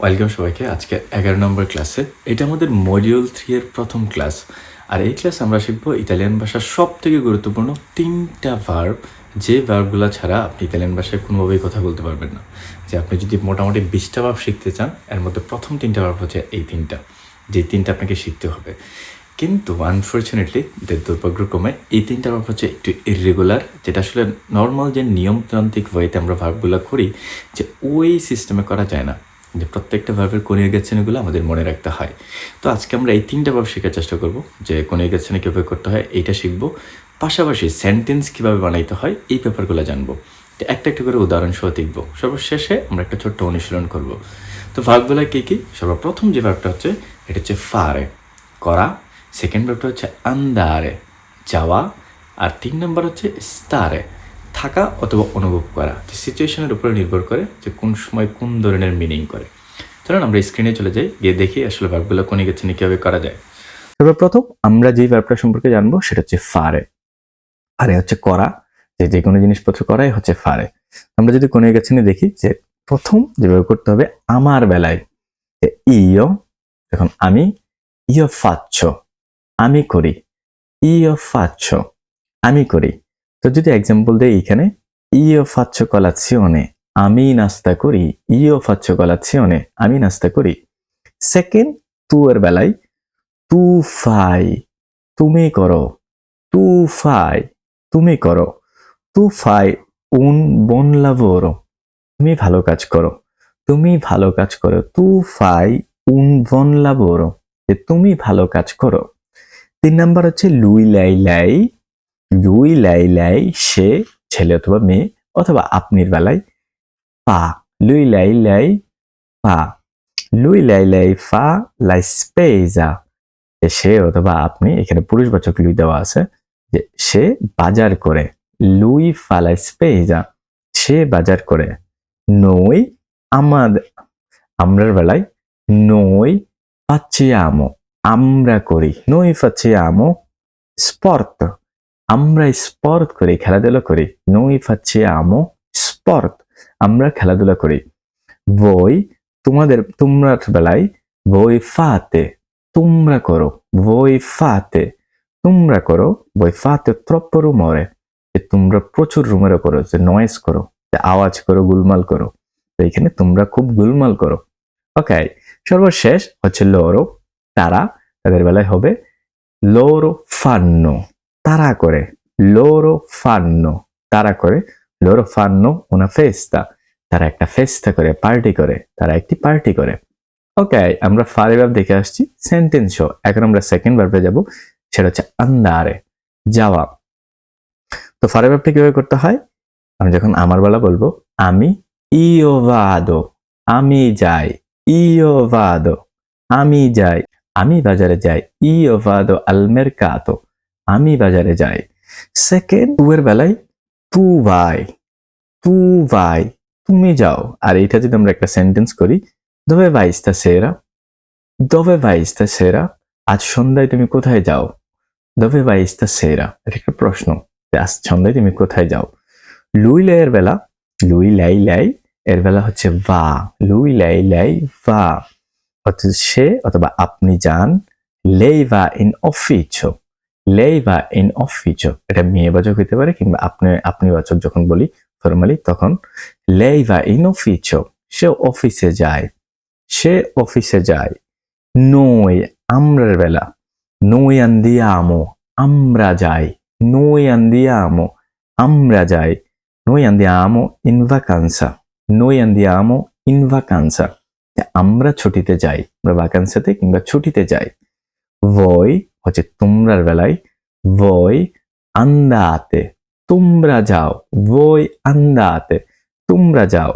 Welcome সবাইকে আজকে এগারো নম্বর ক্লাসে। এটা আমাদের মডিউল থ্রি এর প্রথম ক্লাস আর এই ক্লাস আমরা শিখব ইতালিয়ান ভাষার সব থেকে গুরুত্বপূর্ণ তিনটা ভার্ব যে ভার্বগুলো ছাড়া আপনি ইতালিয়ান ভাষায় কোনোভাবেই কথা বলতে পারবেন না। যে আপনি যদি মোটামুটি বিশটা ভার্ব শিখতে চান, এর মধ্যে প্রথম তিনটা ভার্ব হচ্ছে এই তিনটা। যে তিনটা আপনাকে শিখতে হবে। কিন্তু আনফর্চুনেটলি দুর্ভাগ্যক্রমে এই তিনটা ভার্ব হচ্ছে একটু ইরেগুলার যেটা আসলে নর্মাল যে নিয়মতান্ত্রিক ওয়েতে আমরা ভার্বগুলো করি, যে ওই সিস্টেমে করা যায় না। যে প্রত্যেকটা ভার্বের কোনিয়ে গেছেনগুলো আমাদের মনে রাখতে হয়। তো আজকে আমরা এই তিনটা ভার্ব শেখার চেষ্টা করব, যে কোনিয়ে গেছেনে কীভাবে করতে হয়, এইটা শিখব। পাশাপাশি সেন্টেন্স কীভাবে বানাইতে হয়, এই ব্যাপারগুলো জানব। তো একটা একটা করে উদাহরণ সহ দেখব। সর্বশেষে আমরা একটা ছোট্ট অনুশীলন করব। তো ভার্বগুলো কী কী? সর্বপ্রথম যে ভার্বটা হচ্ছে, এটা হচ্ছে ফারে করা। সেকেন্ড ভার্বটা হচ্ছে আন্দারে যাওয়া। আর তিন নম্বর হচ্ছে স্তারে থাকা অথবা অনুভব করা, যে সিচুয়েশনের উপরে নির্ভর করে যে কোন সময় কোন ধরনের মিনিং করে। চলুন আমরা স্ক্রিনে চলে যাই, গিয়ে দেখি আসলে ভার্বগুলো কোনে গেছে কীভাবে করা যায়। সর্বপ্রথম আমরা যে ভার্বটা সম্পর্কে জানব, সেটা হচ্ছে ফারে ফারে হচ্ছে করা, যে যে কোনো জিনিসপত্র করাই হচ্ছে ফারে আমরা যদি কোনে গেছে দেখি, যে প্রথম যেভাবে করতে হবে আমার বেলায় ইয় এখন আমি ইয় ফাচ্ছ, আমি করি, ইয় ফাচ্ছ, আমি করি। যদি এক্সাম্পল দেই এখানে ইও ফাচ্ছ কলাzione আমি নাস্তা করি ইও ফাচ্ছ কলাzione আমি নাস্তা করি। সেকেন্ড তু এর বেলায় তু ফাই তুমি করো তু ফাই তুমি করো তু ফাই উন বন lavoro তুমি ভালো কাজ করো, তুমি ভালো কাজ করো তু ফাই উন বন যে তুমি ভালো কাজ করো। তিন নাম্বার হচ্ছে, লুই লাই লাই লুই লাই লাই সে ছেলে অথবা মেয়ে অথবা আপনির বেলায় পা। লুই লাই লাই পা। লুই লাই লাই ফা লাই স্পেজা যে সে অথবা আপনি, এখানে পুরুষবাচক লুই দেওয়া আছে যে সে বাজার করে। লুই ফালাই স্পেজা সে বাজার করে। নই আমাদের আমরার বেলায় নই পাচ্ছি আমো। আমরা করি। noi আমো sport আমরা স্পর্ট করি, খেলাধুলা করি। Noi facciamo sport. আমরা খেলাধুলা করি। Voi, তোমাদের তোমরা বেলায় voi fate, তোমরা করো। Voi fate, তোমরা করো। Voi fate troppo rumore, যে তোমরা প্রচুর রুমেরও করো, যে নয়েজ করো, যে আওয়াজ করো, গুলমাল করো। তো এখানে তোমরা খুব গুলমাল করো। ওকে সর্বশেষ হচ্ছে লোরো তারা তাদের বেলায় হবে। লোরো ফান্নো তারা করে লোরো ফান্নো তারা করে লোরো ফান্নো una ফেস্তা তারা একটা ফেস্তা করে পার্টি করে, তারা একটি পার্টি করে। ওকে আমরা ফারে ভাব দেখে আসছি সেন্টেন্স শো এখন আমরা সেকেন্ড ভার্বে যাব, সেটা হচ্ছে আন্দারে যাওয়া। তো ফারে ভাবটা কীভাবে করতে হয়? আমি যখন আমার বেলা বলব, আমি ইয়োভাদো আমি যাই ইয়োভাদো আমি যাই, আমি বাজারে যাই ইয়োভাদো আল মেরকাতো আমি বাজারে যাই। সেকেন্ড টু এর বেলায়, তু ভাই তু ভাই, তুমি যাও। আর এটা যদি আমরা একটা সেন্টেন্স করি, দবে ভাইস্তা সেরা, দবে ভাইস্তা সেরা, আজ সন্ধ্যায় তুমি কোথায় যাও? দবে ভাইস্তা সেরা? এটা একটা প্রশ্ন আজ সন্ধ্যায় তুমি কোথায় যাও? লুই লাইয়ের বেলা, লুই লাই লাই, এর বেলা হচ্ছে বা লুই লাই লাই বা অর্থাৎ সে অথবা আপনি যান, লেই বা ইন অফিচো লেই ভা ইন অফিচো এটা মেয়ে বাচক হইতে পারে কিংবা আপনি আপনি বাচক যখন বলি ফর্মালি তখন লেই ভা ইন অফিচো সে অফিসে যায়। সে অফিসে যায়। নই আমরার বেলা। নই আন্দিয়ামো। আমরা যাই। নই আন্দিয়ামো। আমরা যাই। noi andiamo in vacanza noi andiamo in vacanza আমরা ছুটিতে যাই। আমরা ভাকান্সাতে কিংবা ছুটিতে যাই। voi হচ্ছে তোমরার বেলায় voi আন্দাতে তোমরা যাও, voi আন্দাতে তোমরা যাও।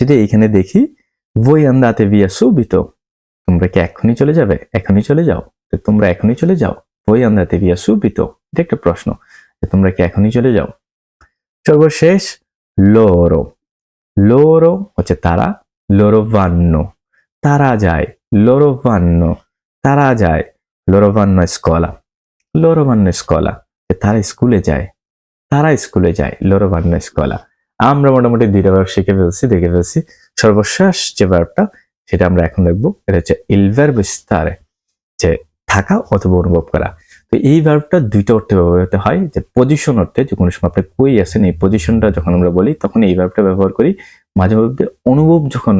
যদি এখানে দেখি, voi andate via subito, তোমরা কি এখনই চলে যাবে? এখনই চলে যাও। তো তোমরা এখনই চলে যাও, voi andate via subito এটা একটা প্রশ্ন তোমরা কি এখনই চলে যাও? সর্বশেষ লোরো লোরো হচ্ছে তারা লোরো ভান্ন তারা যায় লোরো ভান্ন তারা যায়। লোরো ভান্ন স্কলা লোরো ভান্ন স্কলা তারা স্কুলে যায়. তারা স্কুলে যায়. লোরো ভান্ন স্কলা আমরা মোটামুটি দুইটা ভাব শিখে ফেলছি দেখে ফেলছি। সর্বশেষ যে ভাবটা সেটা আমরা এখন দেখব। এটা হচ্ছে ইলভার বিস্তারে যে থাকা অথবা অনুভব করা। তো এই ভার্বটা দুইটা অর্থে ব্যবহৃত হয়। যে পজিশন অর্থে যে কোনো সময় আপনি কই আছেন এই পজিশনটা যখন আমরা বলি তখন এই ভার্বটা ব্যবহার করি। মাঝে মধ্যে অনুভব যখন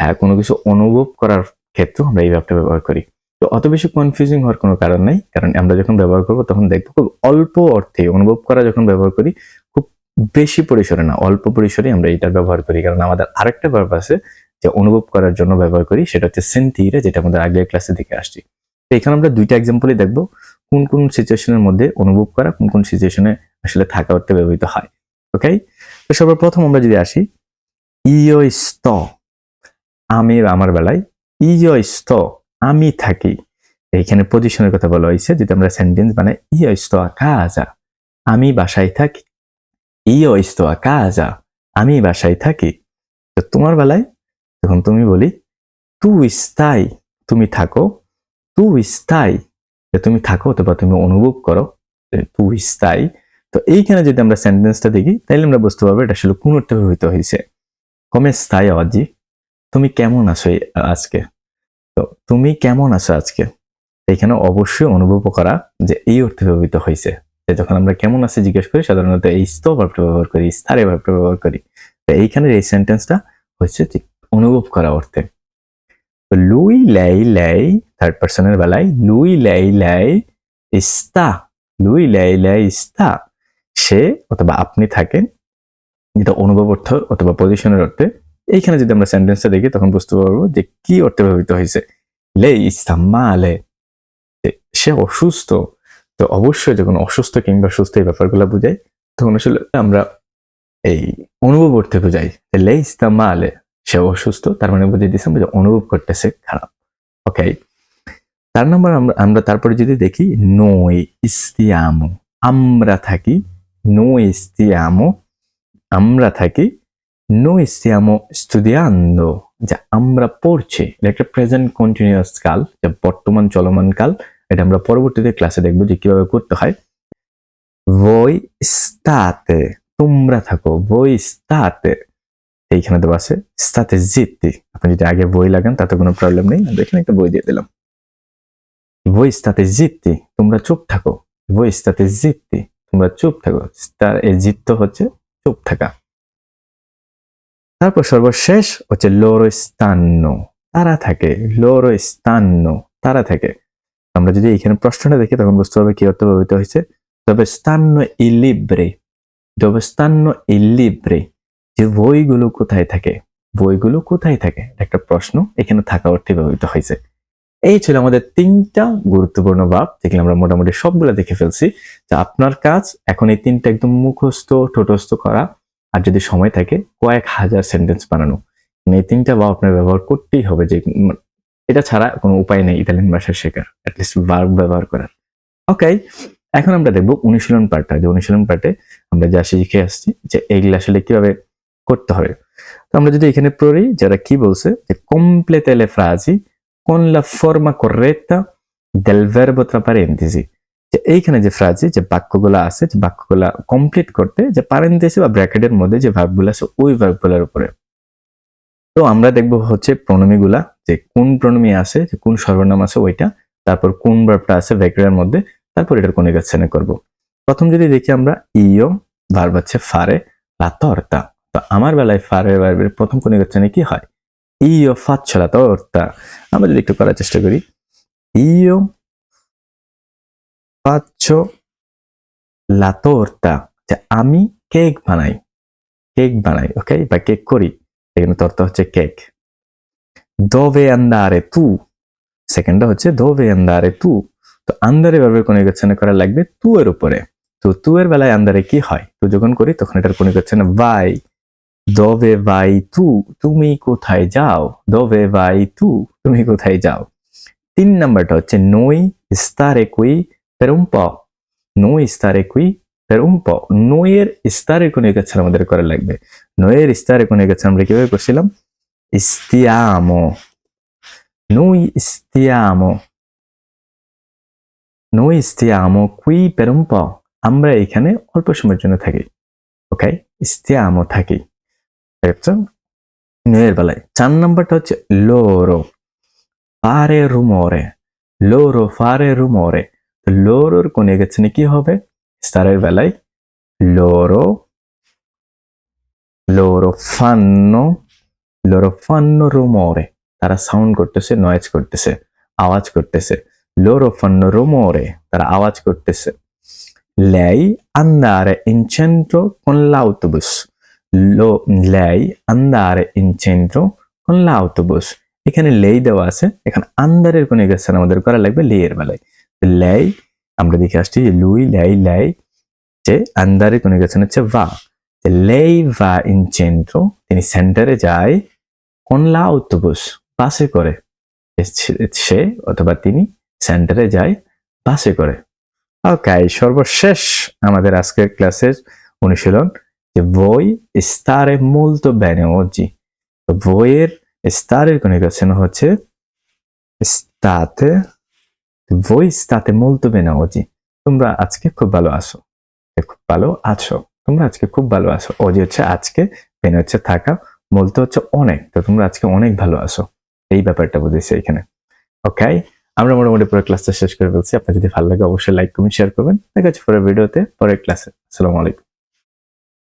হ্যাঁ, কোনো কিছু অনুভব করার ক্ষেত্রেও আমরা এই ভার্বটা ব্যবহার করি। তো অত বেশি কনফিউজিং হওয়ার কোনো কারণ নাই, কারণ আমরা যখন ব্যবহার করব তখন দেখব খুব অল্প অর্থে, অনুভব করা যখন ব্যবহার করি, খুব বেশি পরিসরে না, অল্প পরিসরে আমরা এটা ব্যবহার করি। কারণ আমাদের আরেকটা আছে যে অনুভব করার জন্য ব্যবহার করি, সেটা হচ্ছে সেন্টিরে যেটা আমাদের আগের ক্লাসে দেখে আসছি। তো এখানে আমরা দুইটা এক্সাম্পলই দেখব, কোন কোন সিচুয়েশনের মধ্যে অনুভব করা, কোন কোন সিচুয়েশনে আসলে থাকা অর্থে ব্যবহৃত হয়। ওকে তো সর্বপ্রথম আমরা যদি আসি ইয় স্ত আমি আমার বেলায় ইয় স্ত আমি থাকি। এইখানে পজিশনের কথা বলা হয়েছে, যদি আমরা সেন্টেন্স মানে ইয় স্ত কাজা আমি বাসায় থাকি ইয় স্ত কাজা আমি বাসায় থাকি তো তোমার বেলায় যখন তুমি বলি, তু স্থায়ী তুমি থাকো, তু যে তুমি থাকো অথবা তুমি অনুভব করো তু স্থায়ী তো এইখানে যদি আমরা সেন্টেন্সটা দেখি তাহলে আমরা বুঝতে পারব এটা আসলে কোন অর্থে ব্যবহৃত হয়েছে। কমে স্থায়ী অজি তুমি কেমন আছো আজকে? তো তুমি কেমন আছো আজকে? এখানে অবশ্যই অনুভব করা যে এই অর্থে ব্যবহৃত হয়েছে। যখন আমরা কেমন আছি জিজ্ঞেস করি, সাধারণত এই স্থ ভাবটা ব্যবহার করি স্থারে ভাবটা ব্যবহার করি। তো এইখানে এই সেন্টেন্সটা হচ্ছে অনুভব করা অর্থে। লুই লাই লাই থার্ড পার্সনের বেলায়, লুই লাই লাই ইস্তা, লুই লাই লাই ইস্তা। সে অথবা আপনি থাকেন যেটা অনুভব অর্থ অথবা পজিশনের অর্থে এইখানে যদি আমরা সেন্টেন্সটা দেখি, তখন বুঝতে পারব যে কি অর্থে ব্যবহৃত হয়েছে। লে ইস্তা মালে যে সে অসুস্থ, তো অবশ্যই যখন অসুস্থ কিংবা সুস্থ এই ব্যাপারগুলো বোঝাই তখন আসলে আমরা এই অনুভব অর্থে বোঝাই লে ইস্তা মালে সে অসুস্থ, তার মানে বুঝিয়ে দিয়েছে যে অনুভব করতেছে খারাপ। ওকে তার নম্বর আমরা আমরা তারপরে যদি দেখি নই ইস্তিয়ামো আমরা থাকি নো ইস্তিয়ামো আমরা থাকি নো ইস্তিয়ামো স্টুডিয়ান্দো যা আমরা পড়ছি। এটা একটা প্রেজেন্ট কন্টিনিউয়াস কাল, যা বর্তমান চলমান কাল। এটা আমরা পরবর্তীতে ক্লাসে দেখব যে কীভাবে করতে হয়। Voi state, তোমরা থাকো। Voi state, এইখানে দেওয়া আছে স্তাতে জিত্তি আপনি যদি আগে বই লাগান, তাতে কোনো প্রবলেম নেই। আমরা এখানে একটা বই দিয়ে দিলাম। বই স্তাতে জিত্তি তোমরা চুপ থাকো। বই স্তাতে জিত্তি তোমরা চুপ থাকো। তার এই জিত্ত হচ্ছে চুপ থাকা। তারপর সর্বশেষ হচ্ছে লোরো স্তান্ন তারা থাকে লোরো স্তান্ন তারা থাকে। আমরা যদি এখানে প্রশ্নটা দেখি, তখন বুঝতে হবে কি অর্থ ব্যবহৃত হয়েছে। তবে স্তান্ন ইলিব্রে। তবে স্তান্ন ইলিব্রে, যে বইগুলো কোথায় থাকে? বইগুলো কোথায় থাকে? একটা প্রশ্ন, এখানে থাকা অর্থে ব্যবহৃত হয়েছে। এই ছিল আমাদের তিনটা গুরুত্বপূর্ণ ভাব, যেগুলো আমরা মোটামুটি সবগুলো দেখে ফেলছি। যে আপনার কাজ এখন এই তিনটা একদম মুখস্থ, ঠোঁটস্থ করা। আর যদি সময় থাকে, কয়েক হাজার সেন্টেন্স বানানো। মানে এই তিনটা ভাব আপনার ব্যবহার করতেই হবে যে এটা ছাড়া কোনো উপায় নেই ইতালিয়ান ভাষা শেখার অ্যাটলিস্ট ভার্ব ব্যবহার করার। ওকে এখন আমরা দেখব অনুশীলন পার্টটা যে অনুশীলন পার্টে আমরা যা শিখে আসছি যে এইগুলো আসলে কীভাবে করতে হবে। তো আমরা যদি এখানে পড়ি, যারা কি বলছে, যে le frasi con la forma corretta del verbo tra parentesi যে এইখানে যে ফ্রাজি যে বাক্যগুলো আছে, যে বাক্যগুলো কমপ্লিট করতে যে পারেন্থেসি বা ব্র্যাকেটের মধ্যে যে ভার্বগুলো আছে, ওই ভার্বগুলোর উপরে। তো আমরা দেখব হচ্ছে প্রণমীগুলা, যে কোন প্রণমী আছে, যে কোন সর্বনাম আছে ওইটা, তারপর কোন ভার্বটা আছে ভেক্টরের মধ্যে, তারপর এটার কনিকাচ্ছনে করব। প্রথম যদি দেখি আমরা ইও ভার্ব হচ্ছে ফারে লা torta তো আমার বেলায় ফারে ভার্বের প্রথম কনিকাচ্ছনে কি হয়? faccio la torta আমরা যদি একটু করার চেষ্টা করি। ইও faccio la torta যে আমি কেক বানাই। কেক বানাই ওকে বা কেক করি। এখানে তর্তা হচ্ছে কেক। dove andare tu সেকেন্ডটা হচ্ছে dove andare tu তো আন্দারে ভাবে কনিকাচ্ছনে করা লাগবে তু এর উপরে। তো তু এর বেলায় আন্দারে কি হয়? তো যখন করি, তখন এটার কনিকাচ্ছনে ভাই। দবে ভাই তু, তুমি কোথায় যাও? দবে ভাই তু, তুমি কোথায় যাও? তিন নাম্বারটা হচ্ছে নই stare qui per un po' noi stare qui per un po' নইয়ের স্টারে কনিকাচ্ছন আমাদের করা লাগবে নইয়ের স্টারে কনিকাচ্ছন আমরা কীভাবে করছিলাম stiamo, noi stiamo noi stiamo qui per un po' আমরা এখানে অল্প সময়ের জন্য থাকি ওকে stiamo থাকি নয়ের বেলায়, চার নাম্বারটা হচ্ছে লোরো ফারে রুমোরে লোরো ফারে রুমোরে লোরোর কোনে গেছে কি হবে? স্টারের বেলায় লোরো লোরো ফান্নো, লোরো তারা সাউন্ড করতেছে নয়েজ করতেছে, আওয়াজ করতেছে। লোরো ফান্নো রুমোরে, তারা আওয়াজ করতেছে। in centro con l'autobus lo lei andare in centro এখানে লেই দেওয়া আছে, এখানে আন্দারের কোন গেছেন আমাদের করা লাগবে লে এর বেলায়। লেই, আমরা দেখে আসছি যে লুই, লাই লাই, যে আন্দারের কোন গেছেন হচ্ছে va লেই, ভা ইন চেন্ট্রো তিনি সেন্টারে যায়, কোন লা l'autobus বাসে করে। সে অথবা তিনি সেন্টারে যায়, বাসে করে। ওকে সর্বশেষ আমাদের আজকের ক্লাসের অনুশীলন, যে voi stare molto bene oggi তো বইয়ের স্টারের কনিকেশন হচ্ছে state voi state molto bene oggi. তোমরা আজকে খুব ভালো আছো খুব ভালো আছো তোমরা আজকে খুব ভালো আছো ওজি হচ্ছে আজকে বেনে হচ্ছে থাকা বলতে হচ্ছে অনেক তো তোমরা আজকে অনেক ভালো আছো এই ব্যাপারটা বুঝেছি এখানে ওকে আমরা মোটামুটি পুরো ক্লাসটা শেষ করে ফেলছি আপনার যদি ভালো লাগে অবশ্যই লাইক কমেন্ট শেয়ার করবেন দেখা যাচ্ছে পরের ভিডিওতে পরের ক্লাসে আসসালামু আলাইকুম